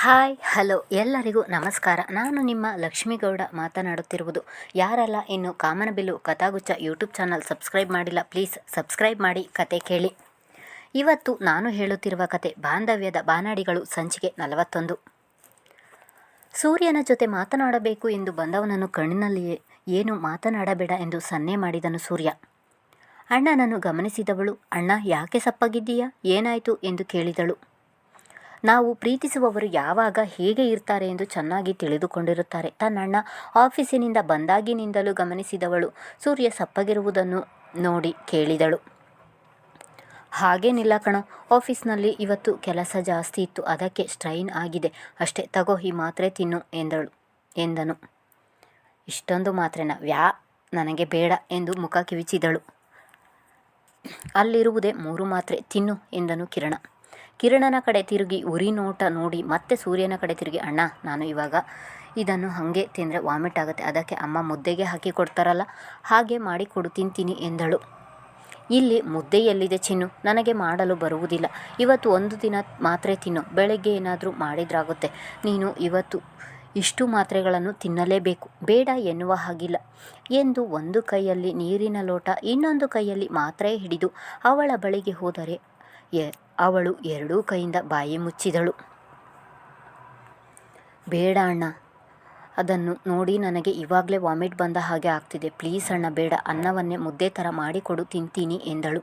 Hi, hello, ಎಲ್ಲರಿಗೂ ನಮಸ್ಕಾರ. ನಾನು ನಿಮ್ಮ ಲಕ್ಷ್ಮೀಗೌಡ ಮಾತನಾಡುತ್ತಿರುವುದು. ಯಾರಲ್ಲ, ಇನ್ನು Kamanabillu Kathaguccha YouTube channel subscribe ಮಾಡಿಲ್ಲ, ಪ್ಲೀಸ್ ಸಬ್ಸ್ಕ್ರೈಬ್ ಮಾಡಿ, ಕತೆ ಕೇಳಿ. ಇವತ್ತು ನಾನು ಹೇಳುತ್ತಿರುವ ಕತೆ ಬಾಂಧವ್ಯದ ಬಾನಾಡಿಗಳು ಸಂಚಿಕೆ ನಲವತ್ತೊಂದು. ಸೂರ್ಯನ ಜೊತೆ ಮಾತನಾಡಬೇಕು ಎಂದು ಬಂದವನನ್ನು ಕಣ್ಣಿನಲ್ಲಿಯೇ ಏನು ಮಾತನಾಡಬೇಡ ಎಂದು ಸನ್ನೆ ಮಾಡಿದನು ಸೂರ್ಯ. ಅಣ್ಣನನ್ನು ಗಮನಿಸಿದವಳು, ಅಣ್ಣ, ಯಾಕೆ ಸಪ್ಪಗಿದ್ದೀಯಾ? ಏನಾಯಿತು? ಎಂದು ಕೇಳಿದಳು. ನಾವು ಪ್ರೀತಿಸುವವರು ಯಾವಾಗ ಹೇಗೆ ಇರ್ತಾರೆ ಎಂದು ಚೆನ್ನಾಗಿ ತಿಳಿದುಕೊಂಡಿರುತ್ತಾರೆ. ತನ್ನಣ್ಣ ಆಫೀಸಿನಿಂದ ಬಂದಾಗಿನಿಂದಲೂ ಗಮನಿಸಿದವಳು ಸೂರ್ಯ ಸಪ್ಪಗಿರುವುದನ್ನು ನೋಡಿ ಕೇಳಿದಳು. ಹಾಗೇನಿಲ್ಲ ಕಣೋ, ಆಫೀಸ್ನಲ್ಲಿ ಇವತ್ತು ಕೆಲಸ ಜಾಸ್ತಿ ಇತ್ತು, ಅದಕ್ಕೆ ಸ್ಟ್ರೈನ್ ಆಗಿದೆ. ಅಷ್ಟೇ, ತಗೋ ಈ ಮಾತ್ರೆ ತಿನ್ನು, ಎಂದಳು, ಎಂದನು. ಇಷ್ಟೊಂದು ಮಾತ್ರೆನ? ವ್ಯಾ, ನನಗೆ ಬೇಡ, ಎಂದು ಮುಖ ಕಿವಿಚಿದಳು. ಅಲ್ಲಿರುವುದೇ ಮೂರು ಮಾತ್ರೆ ತಿನ್ನು, ಎಂದನು ಕಿರಣ. ಕಿರಣನ ಕಡೆ ತಿರುಗಿ ಉರಿ ನೋಟ ನೋಡಿ ಮತ್ತೆ ಸೂರ್ಯನ ಕಡೆ ತಿರುಗಿ, ಅಣ್ಣ, ನಾನು ಇವಾಗ ಇದನ್ನು ಹಾಗೆ ತಿಂದರೆ ವಾಮಿಟ್ ಆಗುತ್ತೆ. ಅದಕ್ಕೆ ಅಮ್ಮ ಮುದ್ದೆಗೆ ಹಾಕಿ ಕೊಡ್ತಾರಲ್ಲ, ಹಾಗೆ ಮಾಡಿ ಕೊಡು, ತಿಂತೀನಿ ಎಂದಳು. ಇಲ್ಲಿ ಮುದ್ದೆ ಎಲ್ಲಿದೆ ಚಿನ್ನು? ನನಗೆ ಮಾಡಲು ಬರುವುದಿಲ್ಲ. ಇವತ್ತು ಒಂದು ದಿನ ಮಾತ್ರೆ ತಿನ್ನು. ಬೆಳಗ್ಗೆ ಏನಾದರೂ ಮಾಡಿದ್ರಾಗುತ್ತೆ. ನೀನು ಇವತ್ತು ಇಷ್ಟು ಮಾತ್ರೆಗಳನ್ನು ತಿನ್ನಲೇಬೇಕು. ಬೇಡ ಎನ್ನುವ ಹಾಗಿಲ್ಲ. ಎಂದು ಒಂದು ಕೈಯಲ್ಲಿ ನೀರಿನ ಲೋಟ, ಇನ್ನೊಂದು ಕೈಯಲ್ಲಿ ಮಾತ್ರೆ ಹಿಡಿದು ಅವಳ ಬಳಿಗೆ ಹೋದರೆ ಅವಳು ಎರಡೂ ಕೈಯಿಂದ ಬಾಯಿ ಮುಚ್ಚಿದಳು. ಬೇಡ ಅಣ್ಣ, ಅದನ್ನು ನೋಡಿ ನನಗೆ ಇವಾಗಲೇ ವಾಮಿಟ್ ಬಂದ ಹಾಗೆ ಆಗ್ತಿದೆ. ಪ್ಲೀಸ್ ಅಣ್ಣ, ಬೇಡ, ಅನ್ನವನ್ನೇ ಮುದ್ದೆ ಥರ ಮಾಡಿಕೊಡು, ತಿಂತೀನಿ ಎಂದಳು.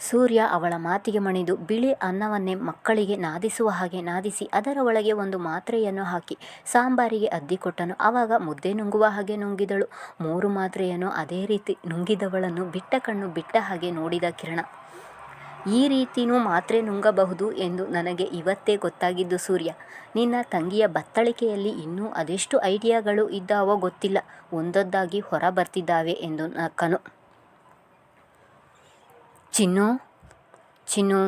ಸೂರ್ಯ ಅವಳ ಮಾತಿಗೆ ಮಣಿದು, ಬಿಳಿ ಅನ್ನವನ್ನೇ ಮಕ್ಕಳಿಗೆ ನಾದಿಸುವ ಹಾಗೆ ನಾದಿಸಿ, ಅದರ ಒಳಗೆ ಒಂದು ಮಾತ್ರೆಯನ್ನು ಹಾಕಿ, ಸಾಂಬಾರಿಗೆ ಅದ್ದಿಕೊಟ್ಟನು ಆವಾಗ ಮುದ್ದೆ ನುಂಗುವ ಹಾಗೆ ನುಂಗಿದಳು. ಮೂರು ಮಾತ್ರೆಯನ್ನು ಅದೇ ರೀತಿ ನುಂಗಿದವಳನ್ನು ಬಿಟ್ಟ ಕಣ್ಣು ಬಿಟ್ಟ ಹಾಗೆ ನೋಡಿದ ಕಿರಣ. ಈ ರೀತಿಯೂ ಮಾತ್ರೆ ನುಂಗಬಹುದು ಎಂದು ನನಗೆ ಇವತ್ತೇ ಗೊತ್ತಾಗಿದ್ದು ಸೂರ್ಯ. ನಿನ್ನ ತಂಗಿಯ ಬತ್ತಳಿಕೆಯಲ್ಲಿ ಇನ್ನೂ ಅದೆಷ್ಟು ಐಡಿಯಾಗಳು ಇದ್ದಾವೋ ಗೊತ್ತಿಲ್ಲ. ಒಂದೊಂದಾಗಿ ಹೊರ ಬರ್ತಿದ್ದಾವೆ ಎಂದು ನಕ್ಕನು. ಚಿನ್ನು ಚಿನ್ನು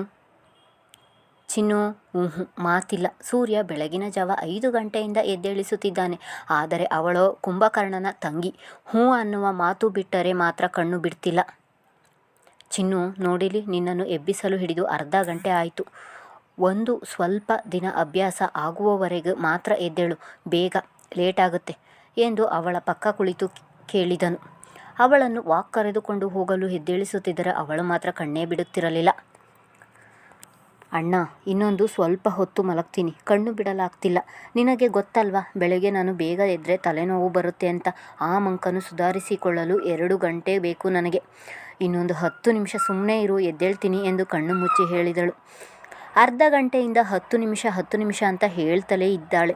ಚಿನ್ನು ಹ್ಞೂ ಮಾತಿಲ್ಲ. ಸೂರ್ಯ ಬೆಳಗಿನ ಜಾವ ಐದು ಗಂಟೆಯಿಂದ ಎದ್ದೇಳಿಸುತ್ತಿದ್ದಾನೆ. ಆದರೆ ಅವಳೋ ಕುಂಭಕರ್ಣನ ತಂಗಿ. ಹ್ಞೂ ಅನ್ನುವ ಮಾತು ಬಿಟ್ಟರೆ ಮಾತ್ರ ಕಣ್ಣು ಬಿಡ್ತಿಲ್ಲ. ಚಿನ್ನು, ನೋಡಿಲಿ, ನಿನ್ನನ್ನು ಎಬ್ಬಿಸಲು ಹಿಡಿದು ಅರ್ಧ ಗಂಟೆ ಆಯಿತು. ಒಂದು ಸ್ವಲ್ಪ ದಿನ ಅಭ್ಯಾಸ ಆಗುವವರೆಗೆ ಮಾತ್ರ ಎದ್ದೇಳು, ಬೇಗ ಲೇಟಾಗುತ್ತೆ ಎಂದು ಅವಳ ಪಕ್ಕ ಕುಳಿತು ಕೇಳಿದನು. ಅವಳನ್ನು ವಾಕ್ ಕರೆದುಕೊಂಡು ಹೋಗಲು ಎದ್ದೇಳಿಸುತ್ತಿದ್ದರೆ ಅವಳು ಮಾತ್ರ ಕಣ್ಣೇ ಬಿಡುತ್ತಿರಲಿಲ್ಲ. ಅಣ್ಣ, ಇನ್ನೊಂದು ಸ್ವಲ್ಪ ಹೊತ್ತು ಮಲಗ್ತೀನಿ, ಕಣ್ಣು ಬಿಡಲಾಗ್ತಿಲ್ಲ. ನಿನಗೆ ಗೊತ್ತಲ್ವಾ, ಬೆಳಗ್ಗೆ ನಾನು ಬೇಗ ಎದ್ದರೆ ತಲೆನೋವು ಬರುತ್ತೆ ಅಂತ. ಆ ಮಂಕನ್ನು ಸುಧಾರಿಸಿಕೊಳ್ಳಲು ಎರಡು ಗಂಟೆ ಬೇಕು ನನಗೆ. ಇನ್ನೊಂದು ಹತ್ತು ನಿಮಿಷ ಸುಮ್ಮನೆ ಇರು, ಎದ್ದೇಳ್ತೀನಿ ಎಂದು ಕಣ್ಣು ಮುಚ್ಚಿ ಹೇಳಿದಳು. ಅರ್ಧ ಗಂಟೆಯಿಂದ ಹತ್ತು ನಿಮಿಷ ಹತ್ತು ನಿಮಿಷ ಅಂತ ಹೇಳ್ತಲೇ ಇದ್ದಾಳೆ.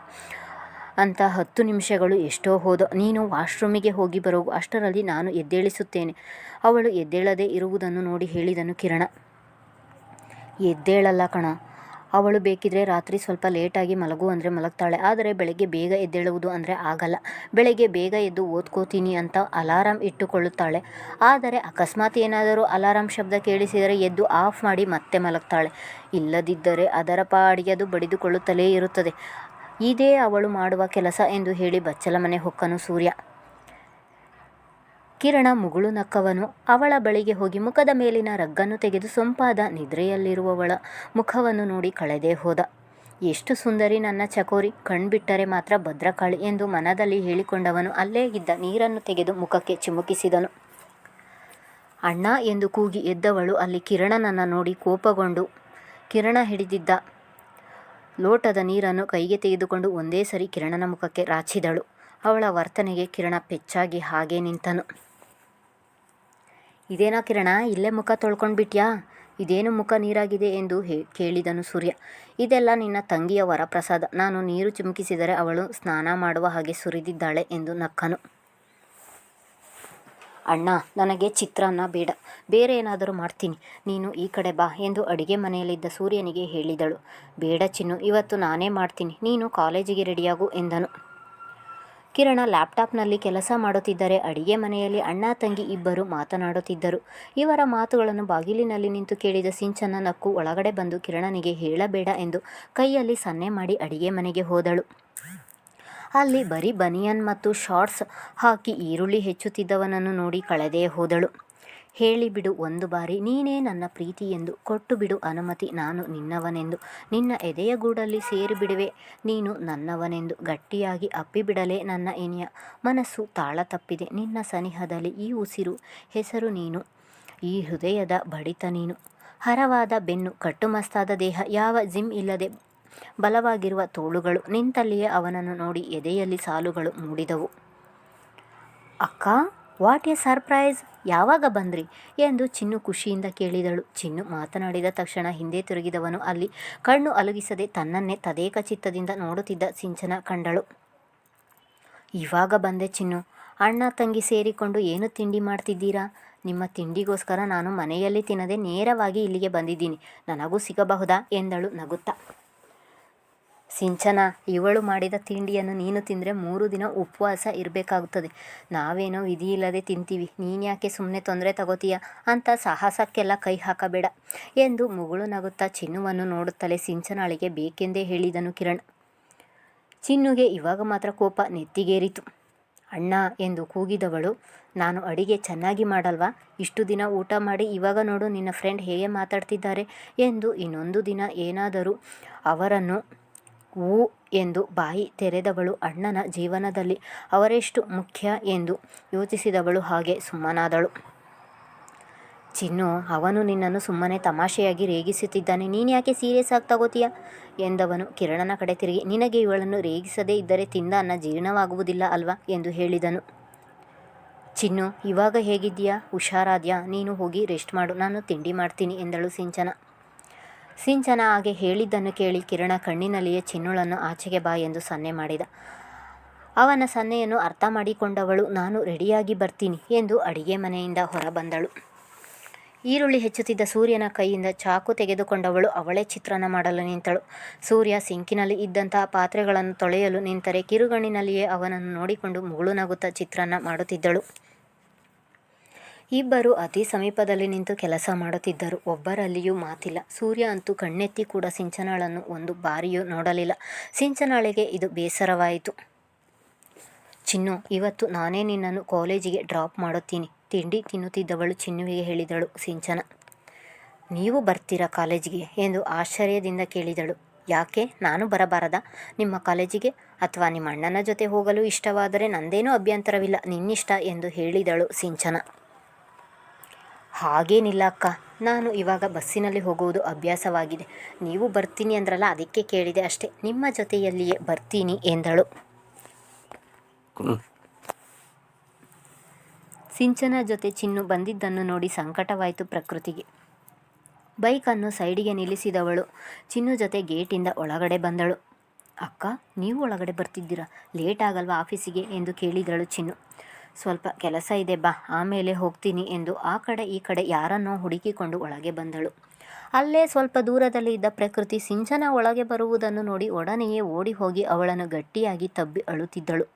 ಅಂತ ಹತ್ತು ನಿಮಿಷಗಳು ಎಷ್ಟೋ ಹೋದೋ. ನೀನು ವಾಶ್ರೂಮಿಗೆ ಹೋಗಿ ಬರೋ ಅಷ್ಟರಲ್ಲಿ ನಾನು ಎದ್ದೇಳಿಸುತ್ತೇನೆ. ಅವಳು ಎದ್ದೇಳದೇ ಇರುವುದನ್ನು ನೋಡಿ ಹೇಳಿದನು ಕಿರಣ. ಎದ್ದೇಳಲ್ಲ ಕಣ. ಅವಳು ಬೇಕಿದ್ರೆ ರಾತ್ರಿ ಸ್ವಲ್ಪ ಲೇಟಾಗಿ ಮಲಗು ಅಂದರೆ ಮಲಗ್ತಾಳೆ. ಆದರೆ ಬೆಳಗ್ಗೆ ಬೇಗ ಎದ್ದೇಳುವುದು ಅಂದರೆ ಆಗಲ್ಲ. ಬೆಳಗ್ಗೆ ಬೇಗ ಎದ್ದು ಓದ್ಕೋತೀನಿ ಅಂತ ಅಲಾರಾಮ್ ಇಟ್ಟುಕೊಳ್ಳುತ್ತಾಳೆ. ಆದರೆ ಅಕಸ್ಮಾತ್ ಏನಾದರೂ ಅಲಾರಾಮ್ ಶಬ್ದ ಕೇಳಿಸಿದರೆ ಎದ್ದು ಆಫ್ ಮಾಡಿ ಮತ್ತೆ ಮಲಗ್ತಾಳೆ. ಇಲ್ಲದಿದ್ದರೆ ಅದರ ಪಾಡಿಗೆ ಅದು ಬಡಿದುಕೊಳ್ಳುತ್ತಲೇ ಇರುತ್ತದೆ. ಇದೇ ಅವಳು ಮಾಡುವ ಕೆಲಸ ಎಂದು ಹೇಳಿ ಬಚ್ಚಲ ಮನೆ ಹೊಕ್ಕನು ಸೂರ್ಯ. ಕಿರಣ ಮುಗುಳು ನಕ್ಕವನು ಅವಳ ಬಳಿಗೆ ಹೋಗಿ ಮುಖದ ಮೇಲಿನ ರಗ್ಗನ್ನು ತೆಗೆದು ಸೊಂಪಾದ ನಿದ್ರೆಯಲ್ಲಿರುವವಳ ಮುಖವನ್ನು ನೋಡಿ ಕಳೆದೇ ಹೋದ. ಎಷ್ಟು ಸುಂದರಿ ನನ್ನ ಚಕೋರಿ. ಕಣ್ಬಿಟ್ಟರೆ ಮಾತ್ರ ಭದ್ರಕಾಳಿ ಎಂದು ಮನದಲ್ಲಿ ಹೇಳಿಕೊಂಡವನು. ಅಲ್ಲೇ ಇದ್ದ ನೀರನ್ನು ತೆಗೆದು ಮುಖಕ್ಕೆ ಚಿಮುಕಿಸಿದನು. ಅಣ್ಣ ಎಂದು ಕೂಗಿ ಎದ್ದವಳು ಅಲ್ಲಿ ಕಿರಣನನ್ನು ನೋಡಿ ಕೋಪಗೊಂಡು ಕಿರಣ ಹಿಡಿದಿದ್ದ ಲೋಟದ ನೀರನ್ನು ಕೈಗೆ ತೆಗೆದುಕೊಂಡು ಒಂದೇ ಸರಿ ಕಿರಣನ ಮುಖಕ್ಕೆ ರಾಚಿದಳು. ಅವಳ ವರ್ತನೆಗೆ ಕಿರಣ ಪೆಚ್ಚಾಗಿ ಹಾಗೇ ನಿಂತನು. ಇದೇನಾ ಕಿರಣ, ಇಲ್ಲೇ ಮುಖ ತೊಳ್ಕೊಂಡ್ಬಿಟ್ಯಾ? ಇದೇನು ಮುಖ ನೀರಾಗಿದೆ? ಎಂದು ಹೇ, ಕೇಳಿದನು ಸೂರ್ಯ. ಇದೆಲ್ಲ ನಿನ್ನ ತಂಗಿಯ ವರಪ್ರಸಾದ. ನಾನು ನೀರು ಚಿಮುಕಿಸಿದರೆ ಅವಳು ಸ್ನಾನ ಮಾಡುವ ಹಾಗೆ ಸುರಿದಿದ್ದಾಳೆ ಎಂದು ನಕ್ಕನು. ಅಣ್ಣ, ನನಗೆ ಚಿತ್ರಾನ್ನ ಬೇಡ. ಬೇರೆ ಏನಾದರೂ ಮಾಡ್ತೀನಿ. ನೀನು ಈ ಕಡೆ ಬಾ ಎಂದು ಅಡಿಗೆ ಮನೆಯಲ್ಲಿದ್ದ ಸೂರ್ಯನಿಗೆ ಹೇಳಿದಳು. ಬೇಡ ಚಿನ್ನು, ಇವತ್ತು ನಾನೇ ಮಾಡ್ತೀನಿ. ನೀನು ಕಾಲೇಜಿಗೆ ರೆಡಿಯಾಗು ಎಂದನು. ಕಿರಣ ಲ್ಯಾಪ್ಟಾಪ್ನಲ್ಲಿ ಕೆಲಸ ಮಾಡುತ್ತಿದ್ದರೆ ಅಡಿಗೆ ಮನೆಯಲ್ಲಿ ಅಣ್ಣ, ತಂಗಿ ಇಬ್ಬರು ಮಾತನಾಡುತ್ತಿದ್ದರು. ಇವರ ಮಾತುಗಳನ್ನು ಬಾಗಿಲಿನಲ್ಲಿ ನಿಂತು ಕೇಳಿದ ಸಿಂಚನ ನಕ್ಕು ಒಳಗಡೆ ಬಂದು ಕಿರಣನಿಗೆ ಹೇಳಬೇಡ ಎಂದು ಕೈಯಲ್ಲಿ ಸನ್ನೆ ಮಾಡಿ ಅಡಿಗೆ ಮನೆಗೆ ಹೋದಳು. ಅಲ್ಲಿ ಬರೀ ಬನಿಯನ್ ಮತ್ತು ಶಾರ್ಟ್ಸ್ ಹಾಕಿ ಈರುಳ್ಳಿ ಹೆಚ್ಚುತ್ತಿದ್ದವನನ್ನು ನೋಡಿ ಕಳೆದೇ ಹೋದಳು. ಹೇಳಿಬಿಡು ಒಂದು ಬಾರಿ, ನೀನೇ ನನ್ನ ಪ್ರೀತಿ ಎಂದು ಕೊಟ್ಟು ಬಿಡು ಅನುಮತಿ ನಾನು ನಿನ್ನವನೆಂದು. ನಿನ್ನ ಎದೆಯ ಗೂಡಲ್ಲಿ ಸೇರಿಬಿಡುವೆ, ನೀನು ನನ್ನವನೆಂದು. ಗಟ್ಟಿಯಾಗಿ ಅಪ್ಪಿಬಿಡಲೇ ನನ್ನ ಇನಿಯ ಮನಸ್ಸು ತಾಳ ತಪ್ಪಿದೆ ನಿನ್ನ ಸನಿಹದಲ್ಲಿ ಈ ಉಸಿರು. ಹೆಸರು ನೀನು, ಈ ಹೃದಯದ ಬಡಿತ ನೀನು. ಹರವಾದ ಬೆನ್ನು, ಕಟ್ಟುಮಸ್ತಾದ ದೇಹ, ಯಾವ ಜಿಮ್ ಇಲ್ಲದೆ ಬಲವಾಗಿರುವ ತೋಳುಗಳು. ನಿಂತಲ್ಲಿಯೇ ಅವನನ್ನು ನೋಡಿ ಎದೆಯಲ್ಲಿ ಸಾಲುಗಳು ಮೂಡಿದವು. ಅಕ್ಕ ವಾಟ್ ಎ ಸರ್ಪ್ರೈಸ್, ಯಾವಾಗ ಬಂದ್ರಿ? ಎಂದು ಚಿನ್ನು ಖುಷಿಯಿಂದ ಕೇಳಿದಳು. ಚಿನ್ನು ಮಾತನಾಡಿದ ತಕ್ಷಣ ಹಿಂದೆ ತಿರುಗಿದವನು ಅಲ್ಲಿ ಕಣ್ಣು ಅಲುಗಿಸದೆ ತನ್ನನ್ನೇ ತದೇಕ ಚಿತ್ತದಿಂದ ನೋಡುತ್ತಿದ್ದ ಸಿಂಚನ ಕಂಡಳು. ಇವಾಗ ಬಂದೆ ಚಿನ್ನು. ಅಣ್ಣ, ತಂಗಿ ಸೇರಿಕೊಂಡು ಏನು ತಿಂಡಿ ಮಾಡ್ತಿದ್ದೀರಾ? ನಿಮ್ಮ ತಿಂಡಿಗೋಸ್ಕರ ನಾನು ಮನೆಯಲ್ಲಿ ತಿನ್ನದೆ ನೇರವಾಗಿ ಇಲ್ಲಿಗೆ ಬಂದಿದ್ದೀನಿ. ನನಗೂ ಸಿಗಬಹುದಾ? ಎಂದಳು ನಗುತ್ತಾ. ಸಿಂಚನ, ಇವಳು ಮಾಡಿದ ತಿಂಡಿಯನ್ನು ನೀನು ತಿಂದರೆ ಮೂರು ದಿನ ಉಪವಾಸ ಇರಬೇಕಾಗುತ್ತದೆ. ನಾವೇನೋ ವಿಧಿಯಿಲ್ಲದೆ ತಿಂತೀವಿ. ನೀನ್ಯಾಕೆ ಸುಮ್ಮನೆ ತೊಂದರೆ ತಗೋತೀಯ? ಅಂತ ಸಾಹಸಕ್ಕೆಲ್ಲ ಕೈ ಹಾಕಬೇಡ ಎಂದು ಮುಗುಳು ನಗುತ್ತಾ ಚಿನ್ನುವನ್ನು ನೋಡುತ್ತಲೇ ಸಿಂಚನಾಳಿಗೆ ಬೇಕೆಂದೇ ಹೇಳಿದನು ಕಿರಣ್. ಚಿನ್ನುಗೆ ಇವಾಗ ಮಾತ್ರ ಕೋಪ ನೆತ್ತಿಗೇರಿತು. ಅಣ್ಣ ಎಂದು ಕೂಗಿದವಳು, ನಾನು ಅಡಿಗೆ ಚೆನ್ನಾಗಿ ಮಾಡಲ್ವಾ? ಇಷ್ಟು ದಿನ ಊಟ ಮಾಡಿ ಇವಾಗ ನೋಡು ನಿನ್ನ ಫ್ರೆಂಡ್ ಹೇಗೆ ಮಾತಾಡ್ತಿದ್ದಾರೆ ಎಂದು ಇನ್ನೊಂದು ದಿನ ಏನಾದರೂ ಅವರನ್ನು ಊ ಎಂದು ಬಾಯಿ ತೆರೆದವಳು ಅಣ್ಣನ ಜೀವನದಲ್ಲಿ ಅವರೆಷ್ಟು ಮುಖ್ಯ ಎಂದು ಯೋಚಿಸಿದವಳು ಹಾಗೆ ಸುಮ್ಮನಾದಳು. ಚಿನ್ನು, ಅವನು ನಿನ್ನನ್ನು ಸುಮ್ಮನೆ ತಮಾಷೆಯಾಗಿ ರೇಗಿಸುತ್ತಿದ್ದಾನೆ. ನೀನು ಯಾಕೆ ಸೀರಿಯಸ್ ಆಗಿ ತಗೋತೀಯ? ಎಂದವನು ಕಿರಣನ ಕಡೆ ತಿರುಗಿ, ನಿನಗೆ ಇವಳನ್ನು ರೇಗಿಸದೇ ಇದ್ದರೆ ತಿಂದ ಅನ್ನ ಜೀರ್ಣವಾಗುವುದಿಲ್ಲ ಅಲ್ವಾ? ಎಂದು ಹೇಳಿದನು. ಚಿನ್ನು, ಇವಾಗ ಹೇಗಿದ್ದೀಯಾ? ಹುಷಾರಾದ್ಯಾ? ನೀನು ಹೋಗಿ ರೆಸ್ಟ್ ಮಾಡು. ನಾನು ತಿಂಡಿ ಮಾಡ್ತೀನಿ, ಎಂದಳು ಸಿಂಚನ. ಸಿಂಚನ ಹಾಗೆ ಹೇಳಿದ್ದನ್ನು ಕೇಳಿ ಕಿರಣ ಕಣ್ಣಿನಲ್ಲಿಯೇ ಚಿನ್ನುಳನ್ನು ಆಚೆಗೆ ಬಾ ಎಂದು ಸನ್ನೆ ಮಾಡಿದ. ಅವನ ಸನ್ನೆಯನ್ನು ಅರ್ಥ ಮಾಡಿಕೊಂಡವಳು, ನಾನು ರೆಡಿಯಾಗಿ ಬರ್ತೀನಿ ಎಂದು ಅಡಿಗೆ ಮನೆಯಿಂದ ಹೊರಬಂದಳು. ಈರುಳ್ಳಿ ಹೆಚ್ಚುತ್ತಿದ್ದ ಸೂರ್ಯನ ಕೈಯಿಂದ ಚಾಕು ತೆಗೆದುಕೊಂಡವಳು ಅವಳೇ ಚಿತ್ರಾನ್ನ ಮಾಡಲು ನಿಂತಳು. ಸೂರ್ಯ ಸಿಂಕಿನಲ್ಲಿ ಇದ್ದಂತಹ ಪಾತ್ರೆಗಳನ್ನು ತೊಳೆಯಲು ನಿಂತರೆ ಕಿರುಗಣ್ಣಿನಲ್ಲಿಯೇ ಅವನನ್ನು ನೋಡಿಕೊಂಡು ಮುಗುಳು ನಗುತ್ತಾ ಚಿತ್ರಾನ್ನ ಮಾಡುತ್ತಿದ್ದಳು. ಇಬ್ಬರು ಅತಿ ಸಮೀಪದಲ್ಲಿ ನಿಂತು ಕೆಲಸ ಮಾಡುತ್ತಿದ್ದರು. ಒಬ್ಬರಲ್ಲಿಯೂ ಮಾತಿಲ್ಲ. ಸೂರ್ಯ ಅಂತೂ ಕಣ್ಣೆತ್ತಿ ಕೂಡ ಸಿಂಚನಾಳನ್ನು ಒಂದು ಬಾರಿಯೂ ನೋಡಲಿಲ್ಲ. ಸಿಂಚನಾಳಿಗೆ ಇದು ಬೇಸರವಾಯಿತು. ಚಿನ್ನು, ಇವತ್ತು ನಾನೇ ನಿನ್ನನ್ನು ಕಾಲೇಜಿಗೆ ಡ್ರಾಪ್ ಮಾಡುತ್ತೀನಿ. ತಿಂಡಿ ತಿನ್ನುತ್ತಿದ್ದವಳು ಚಿನ್ನುವಿಗೆ ಹೇಳಿದಳು ಸಿಂಚನ. ನೀವು ಬರ್ತೀರಾ ಕಾಲೇಜಿಗೆ? ಎಂದು ಆಶ್ಚರ್ಯದಿಂದ ಕೇಳಿದಳು. ಯಾಕೆ? ನಾನು ಬರಬಾರದಾ? ನಿಮ್ಮ ಕಾಲೇಜಿಗೆ? ಅಥವಾ ನಿಮ್ಮ ಅಣ್ಣನ ಜೊತೆ ಹೋಗಲು ಇಷ್ಟವಾದರೆ ನಂದೇನೂ ಅಭ್ಯಂತರವಿಲ್ಲ, ನಿನ್ನಿಷ್ಟ ಎಂದು ಹೇಳಿದಳು ಸಿಂಚನ. ಹಾಗೇನಿಲ್ಲ ಅಕ್ಕ. ನಾನು ಇವಾಗ ಬಸ್ಸಿನಲ್ಲಿ ಹೋಗುವುದು ಅಭ್ಯಾಸವಾಗಿದೆ. ನೀವು ಬರ್ತೀನಿ ಅಂದ್ರಲ್ಲ, ಅದಕ್ಕೆ ಕೇಳಿದೆ ಅಷ್ಟೇ. ನಿಮ್ಮ ಜೊತೆಯಲ್ಲಿಯೇ ಬರ್ತೀನಿ ಎಂದಳು. ಸಿಂಚನ ಜೊತೆ ಚಿನ್ನು ಬಂದಿದ್ದನ್ನು ನೋಡಿ ಸಂಕಟವಾಯಿತು ಪ್ರಕೃತಿಗೆ. ಬೈಕನ್ನು ಸೈಡಿಗೆ ನಿಲ್ಲಿಸಿದವಳು. ಚಿನ್ನು ಜೊತೆ ಗೇಟಿಂದ ಒಳಗಡೆ ಬಂದಳು. ಅಕ್ಕ, ನೀವು ಒಳಗಡೆ ಬರ್ತಿದ್ದೀರಾ? ಲೇಟ್ ಆಗಲ್ವಾ ಆಫೀಸಿಗೆ? ಎಂದು ಕೇಳಿದಳು ಚಿನ್ನು. ಸ್ವಲ್ಪ ಕೆಲಸ ಇದೆ, ಬಾ, ಆಮೇಲೆ ಹೋಗ್ತೀನಿ ಎಂದು ಆ ಕಡೆ ಈ ಕಡೆ ಯಾರನ್ನೋ ಹುಡುಕಿಕೊಂಡು ಒಳಗೆ ಬಂದಳು. ಅಲ್ಲೇ ಸ್ವಲ್ಪ ದೂರದಲ್ಲಿ ಇದ್ದ ಪ್ರಕೃತಿ ಸಿಂಚನ ಒಳಗೆ ಬರುವುದನ್ನು ನೋಡಿ ಒಡನೆಯೇ ಓಡಿ ಹೋಗಿ ಅವಳನ್ನು ಗಟ್ಟಿಯಾಗಿ ತಬ್ಬಿ ಅಳುತ್ತಿದ್ದಳು.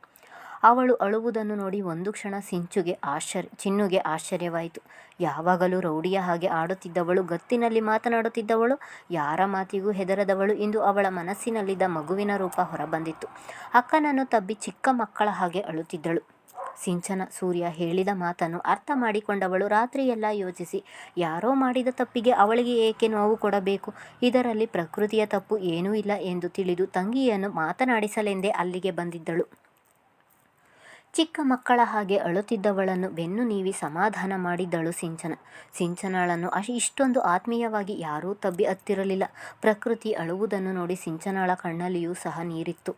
ಅವಳು ಅಳುವುದನ್ನು ನೋಡಿ ಒಂದು ಕ್ಷಣ ಸಿಂಚುಗೆ ಆಶ್ಚರ್ಯ ಚಿನ್ನುಗೆ ಆಶ್ಚರ್ಯವಾಯಿತು. ಯಾವಾಗಲೂ ರೌಡಿಯ ಹಾಗೆ ಆಡುತ್ತಿದ್ದವಳು, ಗತ್ತಿನಲ್ಲಿ ಮಾತನಾಡುತ್ತಿದ್ದವಳು, ಯಾರ ಮಾತಿಗೂ ಹೆದರದವಳು ಇಂದು ಅವಳ ಮನಸ್ಸಿನಲ್ಲಿದ್ದ ಮಗುವಿನ ರೂಪ ಹೊರಬಂದಿತ್ತು. ಅಕ್ಕನನ್ನು ತಬ್ಬಿ ಚಿಕ್ಕ ಮಕ್ಕಳ ಹಾಗೆ ಅಳುತ್ತಿದ್ದಳು. ಸಿಂಚನ ಸೂರ್ಯ ಹೇಳಿದ ಮಾತನ್ನು ಅರ್ಥ ಮಾಡಿಕೊಂಡವಳು ರಾತ್ರಿಯೆಲ್ಲ ಯೋಚಿಸಿ, ಯಾರೋ ಮಾಡಿದ ತಪ್ಪಿಗೆ ಅವಳಿಗೆ ಏಕೆ ನೋವು ಕೊಡಬೇಕು? ಇದರಲ್ಲಿ ಪ್ರಕೃತಿಯ ತಪ್ಪು ಏನೂ ಇಲ್ಲ ಎಂದು ತಿಳಿದು ತಂಗಿಯನ್ನು ಮಾತನಾಡಿಸಲೆಂದೇ ಅಲ್ಲಿಗೆ ಬಂದಿದ್ದಳು. ಚಿಕ್ಕ ಮಕ್ಕಳ ಹಾಗೆ ಅಳುತ್ತಿದ್ದವಳನ್ನು ಬೆನ್ನು ನೀವಿ ಸಮಾಧಾನ ಮಾಡಿದ್ದಳು ಸಿಂಚನ. ಸಿಂಚನಾಳನ್ನು ಅಶ್ ಇಷ್ಟೊಂದು ಆತ್ಮೀಯವಾಗಿ ಯಾರೂ ತಬ್ಬಿ ಹತ್ತಿರಲಿಲ್ಲ. ಪ್ರಕೃತಿ ಅಳುವುದನ್ನು ನೋಡಿ ಸಿಂಚನಾಳ ಕಣ್ಣಲ್ಲಿಯೂ ಸಹ ನೀರಿತ್ತು.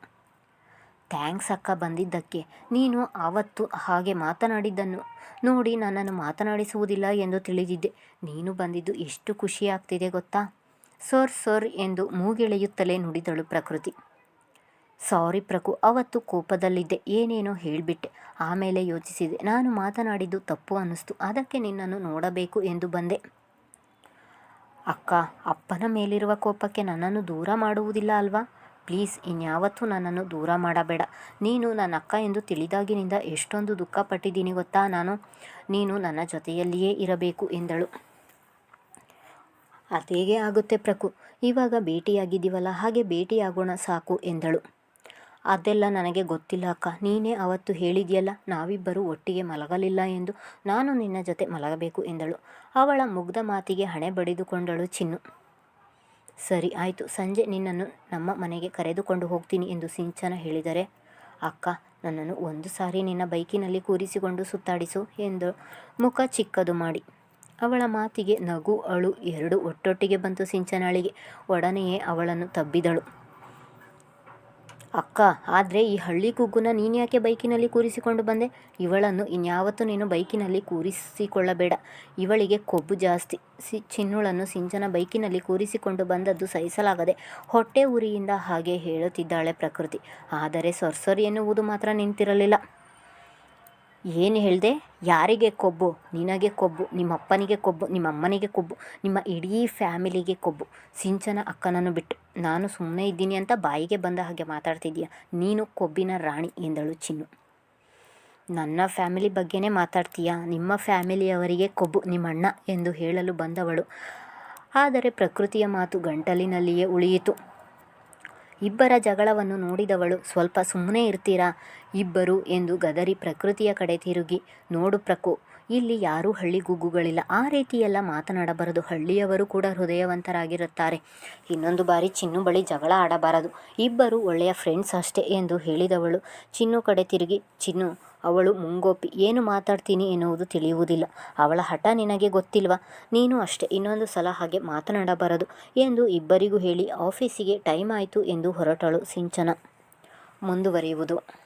ಥ್ಯಾಂಕ್ಸ್ ಅಕ್ಕ ಬಂದಿದ್ದಕ್ಕೆ. ನೀನು ಆವತ್ತು ಹಾಗೆ ಮಾತನಾಡಿದ್ದನ್ನು ನೋಡಿ ನನ್ನನ್ನು ಮಾತನಾಡಿಸುವುದಿಲ್ಲ ಎಂದು ತಿಳಿದಿದ್ದೆ. ನೀನು ಬಂದಿದ್ದು ಎಷ್ಟು ಖುಷಿಯಾಗ್ತಿದೆ ಗೊತ್ತಾ? ಸರ್ ಸರ್ ಎಂದು ಮೂಗೆಳೆಯುತ್ತಲೇ ನುಡಿದಳು ಪ್ರಕೃತಿ. ಸಾರಿ ಪ್ರಕು ಅವತ್ತು ಕೋಪದಲ್ಲಿದ್ದೆ. ಏನೇನೋ ಹೇಳಿಬಿಟ್ಟೆ. ಆಮೇಲೆ ಯೋಚಿಸಿದೆ. ನಾನು ಮಾತನಾಡಿದ್ದು ತಪ್ಪು ಅನ್ನಿಸ್ತು. ಅದಕ್ಕೆ ನಿನ್ನನ್ನು ನೋಡಬೇಕು ಎಂದು ಬಂದೆ. ಅಕ್ಕ, ಅಪ್ಪನ ಮೇಲಿರುವ ಕೋಪಕ್ಕೆ ನನ್ನನ್ನು ದೂರ ಮಾಡುವುದಿಲ್ಲ ಅಲ್ವಾ? ಪ್ಲೀಸ್, ಇನ್ಯಾವತ್ತೂ ನನ್ನನ್ನು ದೂರ ಮಾಡಬೇಡ. ನೀನು ನನ್ನ ಅಕ್ಕ ಎಂದು ತಿಳಿದಾಗಿನಿಂದ ಎಷ್ಟೊಂದು ದುಃಖ ಪಟ್ಟಿದ್ದೀನಿ ಗೊತ್ತಾ ನಾನು? ನೀನು ನನ್ನ ಜೊತೆಯಲ್ಲಿಯೇ ಇರಬೇಕು ಎಂದಳು. ಅದೇಗೆ ಆಗುತ್ತೆ ಪ್ರಕು ಇವಾಗ ಭೇಟಿಯಾಗಿದ್ದೀವಲ್ಲ, ಹಾಗೆ ಭೇಟಿಯಾಗೋಣ ಸಾಕು ಎಂದಳು. ಅದೆಲ್ಲ ನನಗೆ ಗೊತ್ತಿಲ್ಲ ಅಕ್ಕ, ನೀನೇ ಅವತ್ತು ಹೇಳಿದ್ಯಲ್ಲ, ನಾವಿಬ್ಬರೂ ಒಟ್ಟಿಗೆ ಮಲಗಲಿಲ್ಲ ಎಂದು ನಾನು ನಿನ್ನ ಜೊತೆ ಮಲಗಬೇಕು ಎಂದಳು. ಅವಳ ಮುಗ್ಧ ಮಾತಿಗೆ ಹಣೆ ಬಡಿದುಕೊಂಡಳು ಚಿನ್ನು. ಸರಿ, ಆಯಿತು. ಸಂಜೆ ನಿನ್ನನ್ನು ನಮ್ಮ ಮನೆಗೆ ಕರೆದುಕೊಂಡು ಹೋಗ್ತೀನಿ ಎಂದು ಸಿಂಚನ ಹೇಳಿದರೆ, ಅಕ್ಕ, ನನ್ನನ್ನು ಒಂದು ಸಾರಿ ನಿನ್ನ ಬೈಕಿನಲ್ಲಿ ಕೂರಿಸಿಕೊಂಡು ಸುತ್ತಾಡಿಸು ಎಂದು ಮುಖ ಚಿಕ್ಕದು ಮಾಡಿ. ಅವಳ ಮಾತಿಗೆ ನಗು ಅಳು. ಎರಡು ಒಟ್ಟೊಟ್ಟಿಗೆ ಬಂತು ಸಿಂಚನಳಿಗೆ. ಒಡನೆಯೇ ಅವಳನ್ನು ತಬ್ಬಿದಳು. ಅಕ್ಕ, ಆದರೆ ಈ ಹಳ್ಳಿ ಕೂಗುನ ನೀನು ಯಾಕೆ ಬೈಕಿನಲ್ಲಿ ಕೂರಿಸಿಕೊಂಡು ಬಂದೆ? ಇವಳನ್ನು ಇನ್ಯಾವತ್ತೂ ನೀನು ಬೈಕಿನಲ್ಲಿ ಕೂರಿಸಿಕೊಳ್ಳಬೇಡ. ಇವಳಿಗೆ ಕೊಬ್ಬು ಜಾಸ್ತಿ. ಸಿ, ಚಿನ್ನುಳನ್ನು ಸಿಂಚನ ಬೈಕಿನಲ್ಲಿ ಕೂರಿಸಿಕೊಂಡು ಬಂದದ್ದು ಸಹಿಸಲಾಗದೆ ಹೊಟ್ಟೆ ಉರಿಯಿಂದ ಹಾಗೆ ಹೇಳುತ್ತಿದ್ದಾಳೆ ಪ್ರಕೃತಿ. ಆದರೆ ಸೊರ್ಸೊರಿ ಎನ್ನುವುದು ಮಾತ್ರ ನಿಂತಿರಲಿಲ್ಲ. ಏನು ಹೇಳಿದೆ? ಯಾರಿಗೆ ಕೊಬ್ಬು? ನಿನಗೆ ಕೊಬ್ಬು, ನಿಮ್ಮಪ್ಪನಿಗೆ ಕೊಬ್ಬು, ನಿಮ್ಮಮ್ಮನಿಗೆ ಕೊಬ್ಬು, ನಿಮ್ಮ ಇಡೀ ಫ್ಯಾಮಿಲಿಗೆ ಕೊಬ್ಬು. ಸಿಂಚನ ಅಕ್ಕನನ್ನು ಬಿಟ್ಟು, ನಾನು ಸುಮ್ಮನೆ ಇದ್ದೀನಿ ಅಂತ ಬಾಯಿಗೆ ಬಂದ ಹಾಗೆ ಮಾತಾಡ್ತಿದ್ದೀಯ. ನೀನು ಕೊಬ್ಬಿನ ರಾಣಿ ಎಂದಳು ಚಿನ್ನು. ನನ್ನ ಫ್ಯಾಮಿಲಿ ಬಗ್ಗೆನೇ ಮಾತಾಡ್ತೀಯಾ? ನಿಮ್ಮ ಫ್ಯಾಮಿಲಿಯವರಿಗೆ ಕೊಬ್ಬು ನಿಮ್ಮಣ್ಣ ಎಂದು ಹೇಳಲು ಬಂದವಳು. ಆದರೆ ಪ್ರಕೃತಿಯ ಮಾತು ಗಂಟಲಿನಲ್ಲಿಯೇ ಉಳಿಯಿತು. ಇಬ್ಬರ ಜಗಳವನ್ನು ನೋಡಿದವಳು ಸ್ವಲ್ಪ ಸುಮ್ಮನೆ ಇರ್ತೀರಾ? ಇಬ್ಬರು? ಎಂದು ಗದರಿ ಪ್ರಕೃತಿಯ ಕಡೆ ತಿರುಗಿ ನೋಡು ಪ್ರಕು ಇಲ್ಲಿ ಯಾರೂ ಹಳ್ಳಿ ಗುಗ್ಗುಗಳಿಲ್ಲ. ಆ ರೀತಿಯೆಲ್ಲ ಮಾತನಾಡಬಾರದು. ಹಳ್ಳಿಯವರು ಕೂಡ ಹೃದಯವಂತರಾಗಿರುತ್ತಾರೆ. ಇನ್ನೊಂದು ಬಾರಿ ಚಿನ್ನು ಬಳಿ ಜಗಳ ಆಡಬಾರದು. ಇಬ್ಬರು ಒಳ್ಳೆಯ ಫ್ರೆಂಡ್ಸ್ ಅಷ್ಟೇ ಎಂದು ಹೇಳಿದವಳು. ಚಿನ್ನು ಕಡೆ ತಿರುಗಿ, ಚಿನ್ನು, ಅವಳು ಮುಂಗೋಪಿ. ಏನು ಮಾತಾಡ್ತೀನಿ ಎನ್ನುವುದು ತಿಳಿಯುವುದಿಲ್ಲ. ಅವಳ ಹಠ ನಿನಗೆ ಗೊತ್ತಿಲ್ವ? ನೀನು ಅಷ್ಟೇ. ಇನ್ನೊಂದು ಸಲ ಹಾಗೆ ಮಾತನಾಡಬಾರದು ಎಂದು ಇಬ್ಬರಿಗೂ ಹೇಳಿ, ಆಫೀಸಿಗೆ ಟೈಮ್ ಆಯಿತು ಎಂದು ಹೊರಟಳು ಸಿಂಚನ. ಮುಂದುವರಿಯುವುದು.